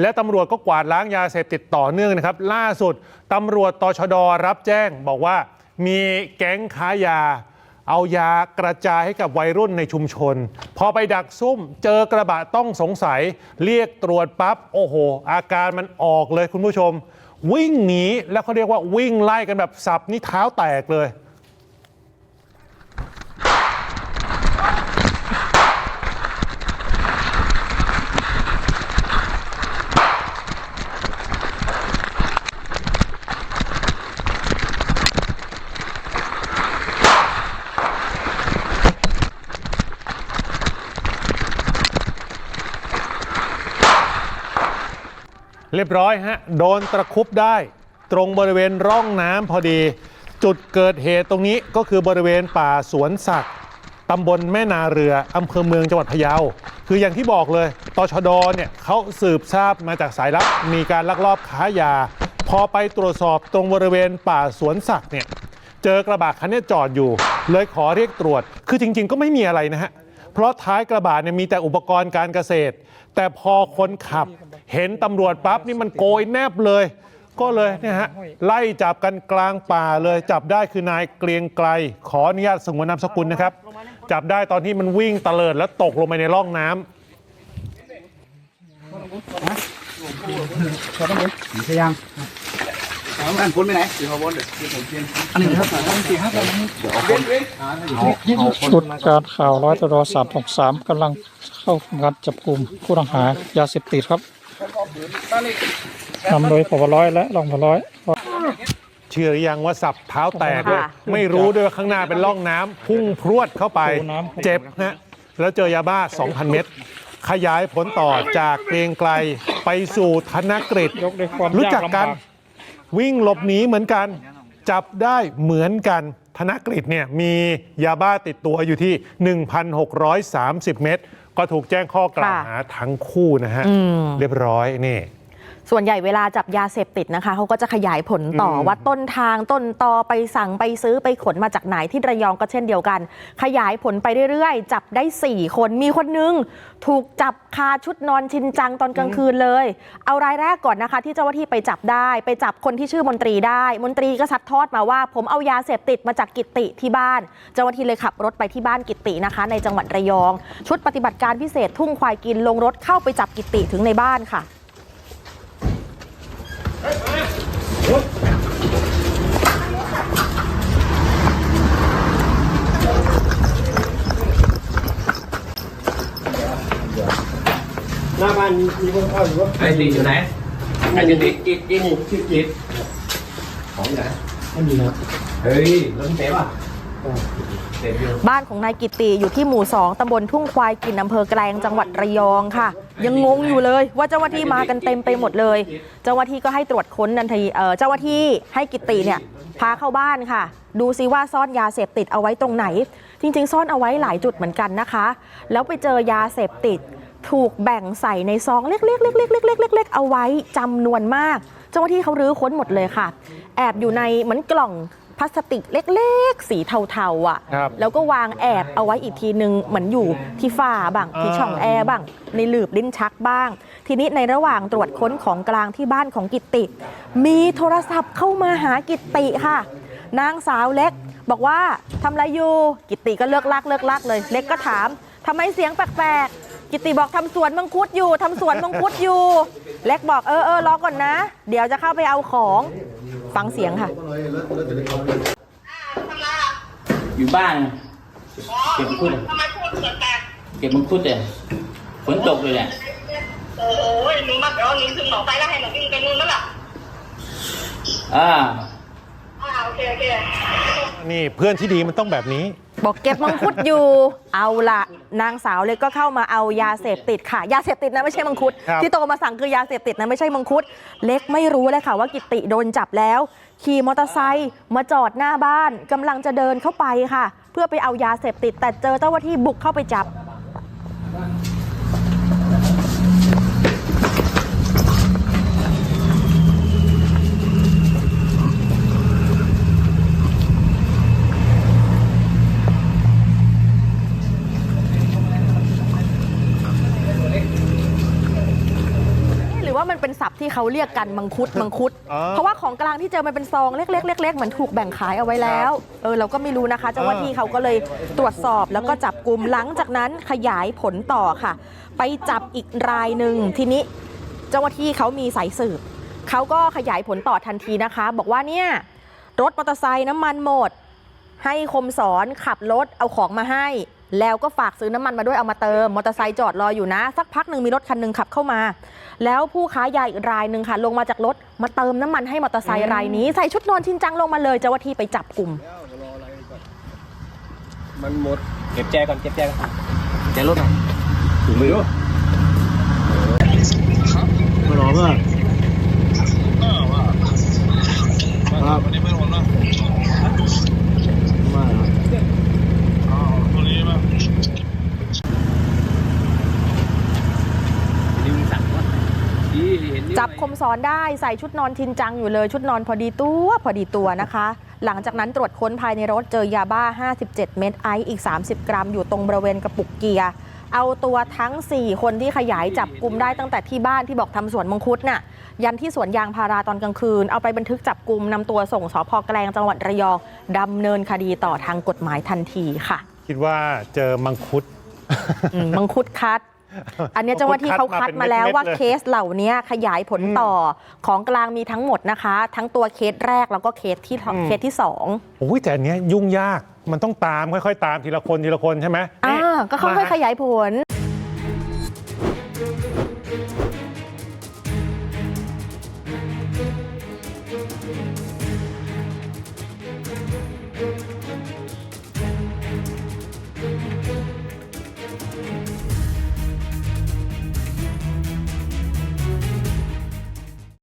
และตำรวจก็กวาดล้างยาเสพติดต่อเนื่องนะครับ ล่าสุดตำรวจตชดรับแจ้ง บอกว่ามีแก๊งค้ายา เอายากระจายให้กับวัยรุ่นในชุมชน พอไปดักซุ่มเจอกระบะต้องสงสัย เรียกตรวจปั๊บโอ้โห อาการมันออกเลยคุณผู้ชม วิ่งหนีแล้วเขาเรียกว่าวิ่งไล่กันแบบสับนี่เท้าแตกเลย เรียบร้อยฮะ โดนตะคุบได้ ตรงบริเวณร่องน้ำพอดี จุดเกิดเหตุตรงนี้ก็คือบริเวณป่าสวนสักตำบลแม่นาเรืออำเภอเมืองจังหวัดพะเยา คืออย่างที่บอกเลยตชดเนี่ยเขาสืบทราบมาจากสายลับมีการลักลอบค้ายา พอไปตรวจสอบตรงบริเวณป่าสวนสักเนี่ยเจอกระบะคันนี้จอดอยู่ เลยขอเรียกตรวจ คือจริง ๆ ก็ไม่มีอะไรนะฮะ เพราะท้ายกระบะเนี่ยมีแต่อุปกรณ์การเกษตร แต่พอคนขับเห็นตำรวจปั๊บนี่มันโกยแนบเลย ก็เลยเนี่ยฮะไล่จับกันกลางป่าเลยจับได้คือนายเกรียงไกรขออนุญาตสงวนนามสกุลนะครับ จับได้ตอนที่มันวิ่งเตลิดแล้วตกลงไปในร่องน้ำพยายา มอันพ้นไปไหนอันหนึ่งครับสี่ห้าคนชุดการข่าวร้อยตรอสามหกสามกำลังเข้าทำการจับกลุ่มผู้ต้องหายาเสพติดครับนำโดยผบร้อยและรองผบร้อยเชื่อหรือยังว่าสับเท้าแตกเลยค่ะไม่รู้ด้วยว่าข้างหน้าเป็นร่องน้ำพุ่งพรวดเข้าไปโอ้น้ำเจ็บนะแล้วเจอยาบ้า 2,000 เม็ดขยายผลต่อจากเกรียงไกลไปสู่ธนกฤษยกด้วยความรู้ยาจักกลำกันบาก วิ่งหลบหนีเหมือนกัน จับได้เหมือนกันธนกฤษเนี่ยมียาบ้าติดตัวอยู่ที่ 1,630 เม็ดก็ถูกแจ้งข้อกล่าวหาทั้งคู่นะฮะเรียบร้อยนี่ ส่วนใหญ่เวลาจับยาเสพติดนะคะเขาก็จะขยายผลต่ออมว่าต้นทางต้นตอไปสั่งไปซื้อไปขนมาจากไหนที่ระยองก็เช่นเดียวกัน ขยายผลไปเรื่อยๆ จับได้ 4 คนมีคนนึง ถูกจับคาชุดนอนชินจังตอนกลางคืนเลย เอารายแรกก่อนนะคะ ที่เจ้าหน้าที่ไปจับได้ ไปจับคนที่ชื่อมนตรีได้ มนตรีก็ซัดทอดมาว่า ผมเอายาเสพติดมาจากกิตติที่บ้าน เจ้าหน้าที่เลยขับรถไปที่บ้านกิตตินะคะ ในจังหวัดระยอง ชุดปฏิบัติการพิเศษทุ่งควายกินลงรถเข้าไปจับกิตติถึงในบ้านค่ะ น้าบ้านมีคนเข้าอยู่ว่าไอ้ติอยู่ไหนไอ้ติติกิดกินชื่อกิดของอยู่ไหนไม่มีครับเฮ้ยรถเต็มอะเต็มอยู่บ้านของนายกิติอยู่ที่หมู่2ตำบลทุ่งควายกินอำเภอแกลงจังหวัดระยองค่ะ ยังงงอยู่เลยว่าเจ้าหน้าที่มากันเต็มไปหมดเลย เจ้าหน้าที่ก็ให้ตรวจค้นนันทีเอ่อเจ้าหน้าที่ให้กิติเนี่ยพาเข้าบ้านค่ะ ดูซิว่าซ่อนยาเสพติดเอาไว้ตรงไหน จริง ๆ ซ่อนเอาไว้หลายจุดเหมือนกันนะคะ แล้วไปเจอยาเสพติด ถูกแบ่งใส่ในซองเล็กๆๆๆๆๆๆเอาไว้จำนวนมาก เจ้าหน้าที่เขารื้อค้นหมดเลยค่ะ แอบอยู่ในเหมือนกล่องพลาสติกเล็กๆ สีเทาๆอะ ครับแล้วก็วางแอบเอาไว้อีกทีนึงเหมือนอยู่ที่ฝ้าบ้างที่ช่องแอร์บ้าง ในหลืบลิ้นชักบ้าง ทีนี้ในระหว่างตรวจค้นของกลางที่บ้านของกิตติ มีโทรศัพท์เข้ามาหากิตติค่ะ นางสาวเล็ก บอกว่าทำอะไรอยู่กิตติก็เลิกลักเลิกลักเลย เล็กก็ถามทำไมเสียงแปลกๆ กิตติบอกทำสวนมังคุดอยู่ทำสวนมังคุดอยู่ เล็กบอกเออเออรอก่อนนะ เดี๋ยวจะเข้าไปเอาของฟังเสียงค่ะ อยู่บ้านเก็บมังคุดทำไมพูดเกิดแตกเก็บมังคุดเนี่ยฝนตกเลยเนี่ยโอ้ยหนูมาเดี๋ยวหนูถึงหนองไฟแล้วให้หนูวิ่งไปนู่นนั่นแหละอ่าอ่าโอเคโอเคนี่เพื่อนที่ดีมันต้องแบบนี้ บอกเก็บมังคุดอยู่ เอาละนางสาวเล็กก็เข้ามาเอายาเสพติดค่ะ ยาเสพติดนะไม่ใช่มังคุด ครับ ที่โตมาสั่งคือยาเสพติดนะไม่ใช่มังคุด เล็กไม่รู้เลยค่ะว่ากิตติโดนจับแล้ว ขี่มอเตอร์ไซค์มาจอดหน้าบ้านกำลังจะเดินเข้าไปค่ะ เพื่อไปเอายาเสพติดแต่เจอเจ้าหน้าที่บุกเข้าไปจับหรือว่า ว่ามัน เป็นศัพท์ที่เขาเรียกกันมังคุดมังคุดอ๋อเพราะว่าของกลางที่เจอมันเป็นซองเล็กๆเล็กๆเหมือนถูกแบ่งขายเอาไว้แล้วเออเราก็ไม่รู้นะคะเจ้าหน้าที่เขาก็เลยตรวจสอบแล้วก็จับกลุ่มหลังจากนั้นขยายผลต่อค่ะ ไปจับอีกรายหนึ่งทีนี้ เจ้าหน้าที่เขามีสายสืบเขาก็ขยายผลต่อทันทีนะคะ บอกว่าเนี่ยรถมอเตอร์ไซค์น้ำมันหมด ให้คมสอนขับรถเอาของมาให้ แล้วก็ฝากซื้อน้ำมันมาด้วยเอามาเติมมอเตอร์ไซค์จอดรออยู่นะ สักพักหนึ่งมีรถคันหนึ่งขับเข้ามา แล้วผู้ค้ายาอีกรายหนึ่งค่ะ ลงมาจากรถมาเติมน้ำมันให้มอเตอร์ไซค์รายนี้ใส่ชุดนอนชินจังลงมาเลยเจ้าหน้าที่ไปจับกลุ่มมันหมดเก็บแจก่อนเก็บแจก่อนแจรถหน่อยถุงมือด้วยมาหลอกอะครับมา นิ้วสั่นวะนี่เห็นนิ้ว จับคมสอนได้ใส่ชุดนอนชินจังอยู่เลย ชุดนอนพอดีตัวพอดีตัวนะคะ หลังจากนั้นตรวจค้นภายในรถเจอยาบ้า 57 เม็ดไอซ์อีก 30 กรัม อยู่ตรงบริเวณกระปุกเกียร์เอาตัวทั้ง 4 คนที่ขยายจับกลุ่มได้ตั้งแต่ที่บ้านที่บอกทำสวนมังคุดน่ะยันที่สวนยางพาราตอนกลางคืน เอาไปบันทึกจับกลุ่มนำตัวส่งสพแกลงจังหวัดระยองดำเนินคดีต่อทางกฎหมายทันทีค่ะ คิดว่าเจอมังคุดอืมมังคุดคัด อันเนี้ยเจ้าหน้าที่เขาคัดมาแล้วว่าเคสเหล่านี้ขยายผลต่อของกลางมีทั้งหมดนะคะ ทั้งตัวเคสแรกแล้วก็เคสที่เคสที่สองโอ้ยแต่อันเนี้ยยุ่งยากมันต้องตามค่อยๆ ตามทีละคนทีละคนใช่ไหมอ่านี่ก็ค่อยๆขยายผล